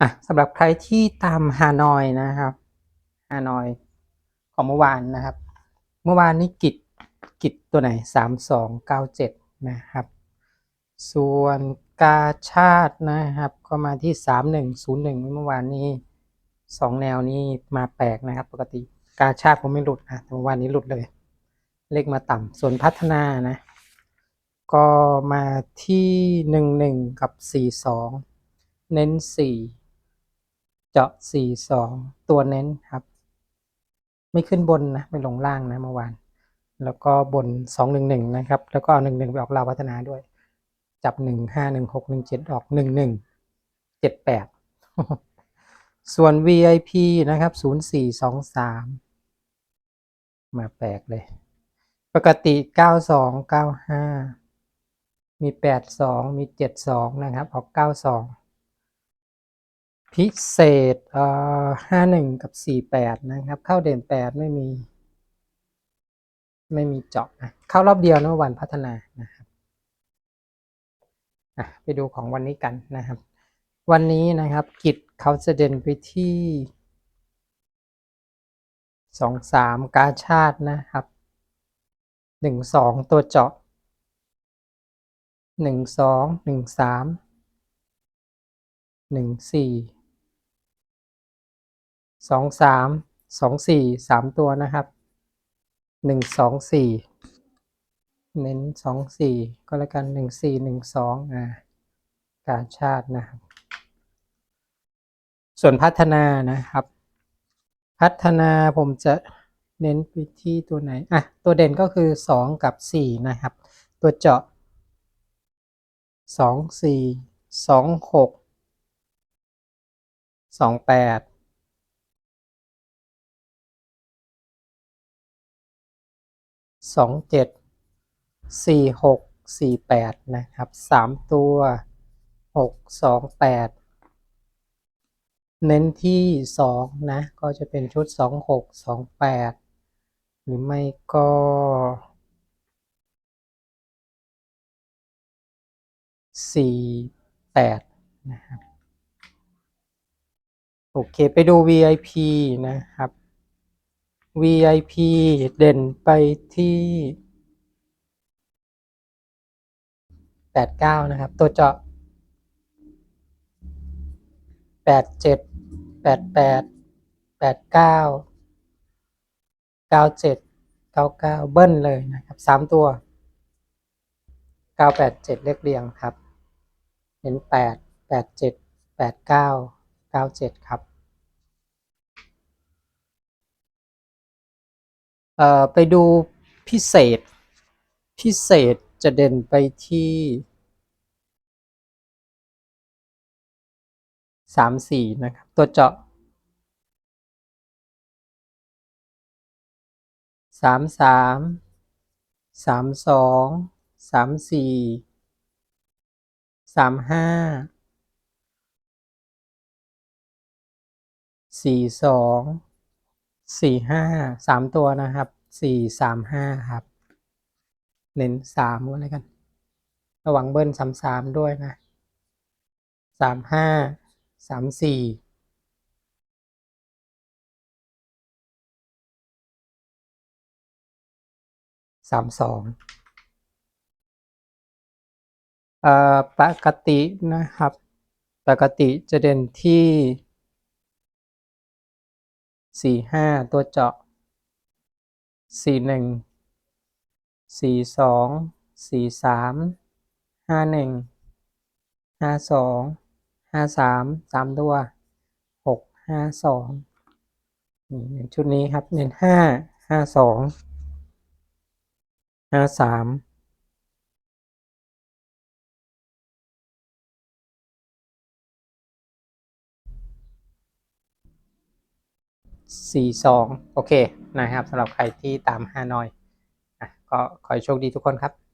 อะสำหรับใครที่ตามฮานอยนะครับฮานอยของเมื่อวานนะครับ เมื่อวานนี้กิจกิจตัวไหนสามสองเก้าเจ็ดนะครับ ส่วนกาชาตินะครับ ก็มาที่สามหนึ่งศูนย์หนึ่งเมื่อวานนี้สองแนวนี้มาแปลกนะครับ ปกติกาชาติผมไม่หลุดนะแต่เมื่อวานนี้หลุดเลย เลขมาต่ำส่วนพัฒนานะ ก็มาที่หนึ่งหนึ่งกับสี่สองเน้นสี่ เจาะสี่สองตัวเน้นครับ ไม่ขึ้นบนนะไม่ลงล่างนะเมื่อวาน แล้วก็บนสองหนึ่งหนึ่งนะครับ แล้วก็หนึ่งหนึ่งไปออกลาวพัฒนาด้วย จับหนึ่งห้าหนึ่งหกหนึ่งเจ็ดออกหนึ่งหนึ่งเจ็ดแปดส่วน VIP นะครับศูนย์สี่สองสามมาแปลกเลย ปกติเก้าสองเก้าห้ามีแปดสองมีเจ็ดสองนะครับ ออกเก้าสอง พิเศษเอ่อห้าหนึ่งกับสี่แปดนะครับ เข้าเด่นแปดไม่มี ไม่มีเจาะนะเข้ารอบเดียวนะวันพัฒนานะครับอะไปดูของวันนี้กันนะครับ วันนี้นะครับกิจเขาจะเด่นไปที่สองสามกาชาตินะครับหนึ่งสองตัวเจาะหนึ่งสองหนึ่งสามหนึ่งสี่ สองสามสองสี่สามตัวนะครับหนึ่งสองสี่เน้นสองสี่ก็แล้วกันหนึ่งสี่หนึ่งสองอ่ากาชาตินะครับ ส่วนพัฒนานะครับ พัฒนาผมจะเน้นไปที่ตัวไหนอะตัวเด่นก็คือสองกับสี่นะครับ ตัวเจาะสองสี่สองหกสองแปด สองเจ็ดสี่หกสี่แปดนะครับสามตัวหกสองแปดเน้นที่สองนะ ก็จะเป็นชุดสองหกสองแปดหรือไม่ก็สี่แปดนะครับ โอเค ไปดู VIP นะครับ VIP เด่นไปที่แปดเก้านะครับ ตัวเจาะแปดเจ็ดแปดแปดแปดเก้าเก้าเจ็ดเก้าเก้าเบิ้ลเลยนะครับสามตัวเก้าแปดเจ็ดเลขเรียงครับ เห็นแปดแปดเจ็ดแปดเก้าเก้าเจ็ดครับ เอ่อ ไปดูพิเศษ พิเศษจะเด่นไปที่สามสี่นะครับ ตัวเจาะสามสามสามสองสามสี่สามห้าสี่สอง สี่ห้าสามตัวนะครับสี่สามห้าครับ เน้นสามก็แล้วกัน ระวังเบิ้ลสามสามด้วยนะสามห้าสามสี่สามสองอ่อปกตินะครับ ปกติจะเด่นที่ สี่ห้าตัวเจาะสี่หนึ่งสี่สองสี่สามห้าหนึ่งห้าสองห้าสามสามตัวหกห้าสองนี่เน้นชุดนี้ครับเน้นห้าห้าสองห้าสาม สี่สองโอเคนะครับสำหรับใครที่ตามฮานอยก็ขอให้โชคดีทุกคนครับ